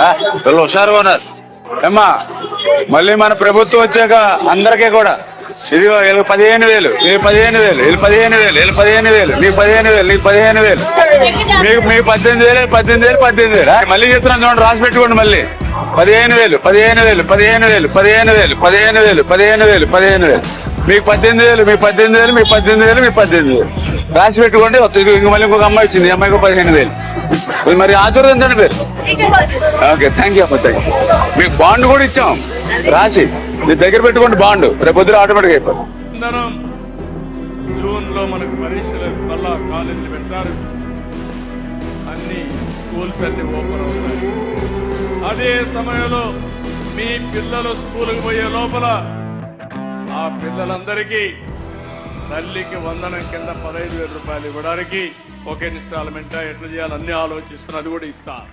ఆ, వీళ్ళు హుషారుగా ఉన్నారు ఏమ్మా మళ్ళీ మన ప్రభుత్వం వచ్చాక అందరికీ కూడా ఇదిగో వీళ్ళు పదిహేను వేలు వీళ్ళు పదిహేను వేలు వీళ్ళు పదిహేను వేలు వీళ్ళు పదిహేను వేలు నీకు పదిహేను వేలు నీకు పదిహేను వేలు మీకు మీకు పద్దెనిమిది వేలు పద్దెనిమిది వేలు పద్దెనిమిది వేలు మళ్ళీ చెప్తున్నాను చూడండి రాసి పెట్టుకోండి మళ్ళీ పదిహేను వేలు పదిహేను వేలు పదిహేను వేలు పదిహేను వేలు పదిహేను వేలు పదిహేను వేలు పదిహేను వేలు మీకు పద్దెనిమిది వేలు మీకు పద్దెనిమిది వేలు మీకు పద్దెనిమిది వేలు మీకు పద్దెనిమిది వేలు రాసి పెట్టుకోండి ఇంక మళ్ళీ ఇంకొక అమ్మాయి వచ్చింది అమ్మాయికి పదిహేను వేలు ఇది మరి ఆశీర్వదించండి పేరు ఓకే థ్యాంక్ యూ అమ్మ థ్యాంక్ యూ మీకు బాండ్ కూడా ఇచ్చాం. రాసి మీ దగ్గర పెట్టుకోండి బాండ్. రేపు పొద్దున ఆటోమేటిక్ అయిపోతుంది జూన్లో జూన్లో మనకు పరీక్షలు మళ్ళా కాలేజీలు పెట్టారు. అన్ని స్కూల్స్ అన్ని ఓపెన్ అవుతాయి. అదే సమయంలో మీ పిల్లలు స్కూల్కి పోయే లోపల ఆ పిల్లలందరికీ తల్లికి వందనం కింద పదహైదు వేల రూపాయలు ఇవ్వడానికి ఒకే ఇన్స్టాల్మెంట్ ఎట్లా చేయాలి అన్ని ఆలోచిస్తున్నా అది కూడా ఇస్తాను